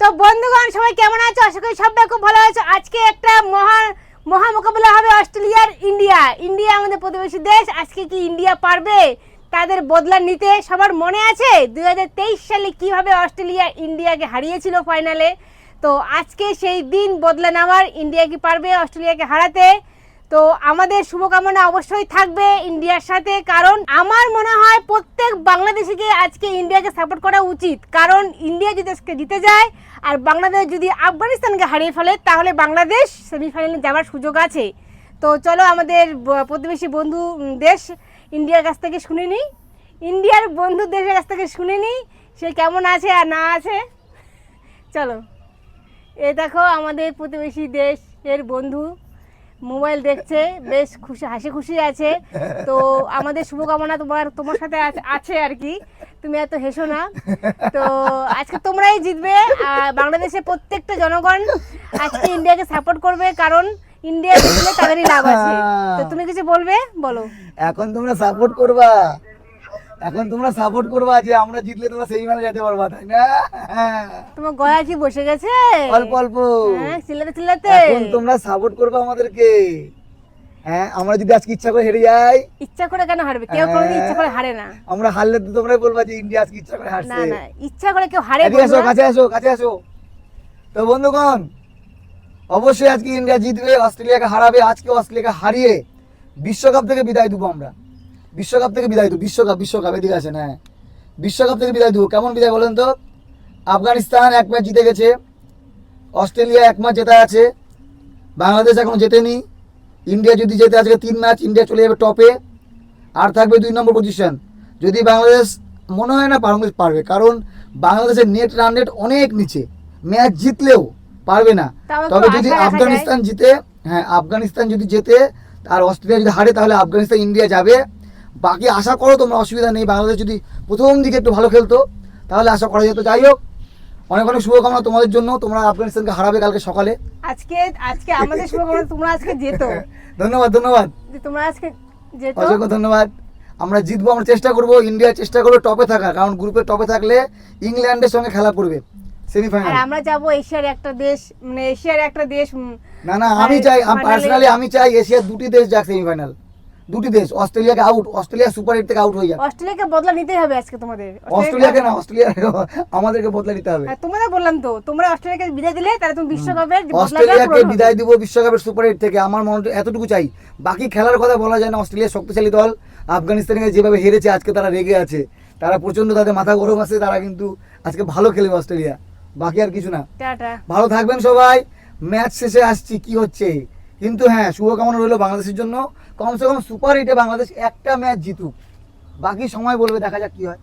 তো বন্ধুগণ, সবাই কেমন আছো? আশা করি সবাই খুব ভালো আছো। আজকে একটা মহা মহা মোকাবিলা হবে অস্ট্রেলিয়ার ইন্ডিয়া। ইন্ডিয়া আমাদের প্রতিবেশী দেশ। আজকে কি ইন্ডিয়া পারবে? তাদের বদলা নিতে সবার মনে আছে? দুই হাজার তেইশ সালে কীভাবে অস্ট্রেলিয়া ইন্ডিয়াকে হারিয়েছিল ফাইনালে? তো আজকে সেই দিন বদলা নেওয়ার ইন্ডিয়া কি পারবে? অস্ট্রেলিয়াকে হারাতে তো আমাদের শুভকামনা অবশ্যই থাকবে ইন্ডিয়ার সাথে, কারণ আমার মনে হয় প্রত্যেক বাংলাদেশিকে আজকে ইন্ডিয়াকে সাপোর্ট করা উচিত। কারণ ইন্ডিয়া যদি আজকে জিতে যায়, আর বাংলাদেশ যদি আফগানিস্তানকে হারিয়ে ফেলে, তাহলে বাংলাদেশ সেমিফাইনালে যাওয়ার সুযোগ আছে। তো চলো আমাদের প্রতিবেশী বন্ধু দেশ ইন্ডিয়ার কাছ থেকে শুনে নিই। ইন্ডিয়ার বন্ধু দেশের কাছ থেকে শুনে নিই, সে কেমন আছে আর না আছে। চলো। এ দেখো আমাদের প্রতিবেশী দেশ এর বন্ধু। মোবাইল দেখছে, বেশ খুশি, হাসি খুশি আছে। তো আমাদের শুভকামনা তোমার তোমার সাথে আছে আর কি। তুমি এত হেসো না। তো আজকে তোমরাই জিতবে বাংলাদেশের প্রত্যেকটা জনগণ আজকে ইন্ডিয়াকে সাপোর্ট করবে, কারণ ইন্ডিয়া জিতলে তাদেরই লাভ আছে। তো তুমি কিছু বলবে? বলো। এখন তোমরা সাপোর্ট করবা। এখন তোমরা সাপোর্ট করবা যে আমরা জিতলে তোমরা সেই মানে যেতে পারবা তাই না? হ্যাঁ, তোমার গলা কি বসে গেছে? অল্প অল্প। হ্যাঁ চিল্লাতে চিল্লাতে। এখন তোমরা সাপোর্ট করবা আমাদেরকে। হ্যাঁ আমরা যদি আজকে ইচ্ছা করে হেরে যাই। ইচ্ছা করে কেন হারবে? কেউ কোনোদিন ইচ্ছা করে হারে না। আমরা হারলে তো তোমরাই বলবা যে ইন্ডিয়া আজকে ইচ্ছা করে না হারছে। না ইচ্ছা করে কেউ হারে এদিকে আসো কাছে আসো কাছে আসো। তো বন্ধুগণ অবশ্যই আজকে ইন্ডিয়া জিতবে অস্ট্রেলিয়াকে হারাবে আজকে অস্ট্রেলিয়াকে হারিয়ে বিশ্বকাপ থেকে বিদায় দেবো আমরা। বিশ্বকাপ থেকে বিদায় দেবো বিশ্বকাপ বিশ্বকাপ এদিকে আছেন হ্যাঁ। বিশ্বকাপ থেকে বিদায় দেবো কেমন বিদায় বলেন তো? আফগানিস্তান এক ম্যাচ জিতে গেছে অস্ট্রেলিয়া এক ম্যাচ জেতা আছে বাংলাদেশ এখনও জেতেনি ইন্ডিয়া যদি জেতে আজকে তিন ম্যাচ ইন্ডিয়া চলে যাবে টপে আর থাকবে দুই নম্বর পজিশন যদি বাংলাদেশ মনে হয় না বাংলাদেশ পারবে কারণ বাংলাদেশের নেট রান রেট অনেক নিচে ম্যাচ জিতলেও পারবে না। তবে যদি আফগানিস্তান জিতে হ্যাঁ আফগানিস্তান যদি জেতে আর অস্ট্রেলিয়া যদি হারে তাহলে আফগানিস্তান ইন্ডিয়া যাবে। বাকি আশা করো তোমরা অসুবিধা নেই। বাংলাদেশ যদি প্রথম দিকে একটু ভালো খেলতো তাহলে আশা করা যেত। যাই হোক অনেক অনেক শুভকামনা তোমাদের জন্য। তোমরা আফগানিস্তানকে হারাবে কালকে সকালে। আজকে আজকে আমাদের শুভকামনা তোমরা আজকে যেত। ধন্যবাদ ধন্যবাদ। তোমরা আজকে অসংখ্য ধন্যবাদ। আমরা জিতবো আমরা চেষ্টা করব। ইন্ডিয়া চেষ্টা করবে টপে থাকা কারণ গ্রুপে টপে থাকলে ইংল্যান্ডের সঙ্গে খেলা আর সেমিফাইনাল। আমরা যাব এশিয়ার একটা দেশ মানে এশিয়ার একটা দেশ না না আমি চাই finale- পার্সোনালি আমি চাই এশিয়ার দুটি দেশ যাক সেমিফাইনাল। দুটি দেশ অস্ট্রেলিয়াকে আউট অস্ট্রেলিয়া সুপার এইট থেকে আউট হয়ে যাক অস্ট্রেলিয়াকে বদলা নিতেই হবে আজকে তোমাদের। অস্ট্রেলিয়াকে না অস্ট্রেলিয়া আমাদেরকে বদলা নিতে হবে। হ্যাঁ, তোমাদের বললাম তো তোমরা অস্ট্রেলিয়াকে বিদায় দিলে তাহলে তুমি বিশ্বকাপের অস্ট্রেলিয়াকে বিদায় দিব বিশ্বকাপের সুপার এইট থেকে। আমার মনে এতটুকু চাই। বাকি খেলার কথা বলা যায় না অস্ট্রেলিয়া শক্তিশালী দল। আফগানিস্তানকে যেভাবে হেরেছে আজকে তারা রেগে আছে। তারা প্রচণ্ড তাদের মাথা গরম আছে তারা কিন্তু আজকে ভালো খেলবে অস্ট্রেলিয়া। বাকি আর কিছু না। ভালো থাকবেন সবাই। ম্যাচ শেষে আসছি কি হচ্ছে? কিন্তু হ্যাঁ শুভকামনা রইল বাংলাদেশের জন্য। কমসে কম সুপার এইটে বাংলাদেশ একটা ম্যাচ জিতুক। বাকি সময় বলবে, দেখা যাক কী হয়।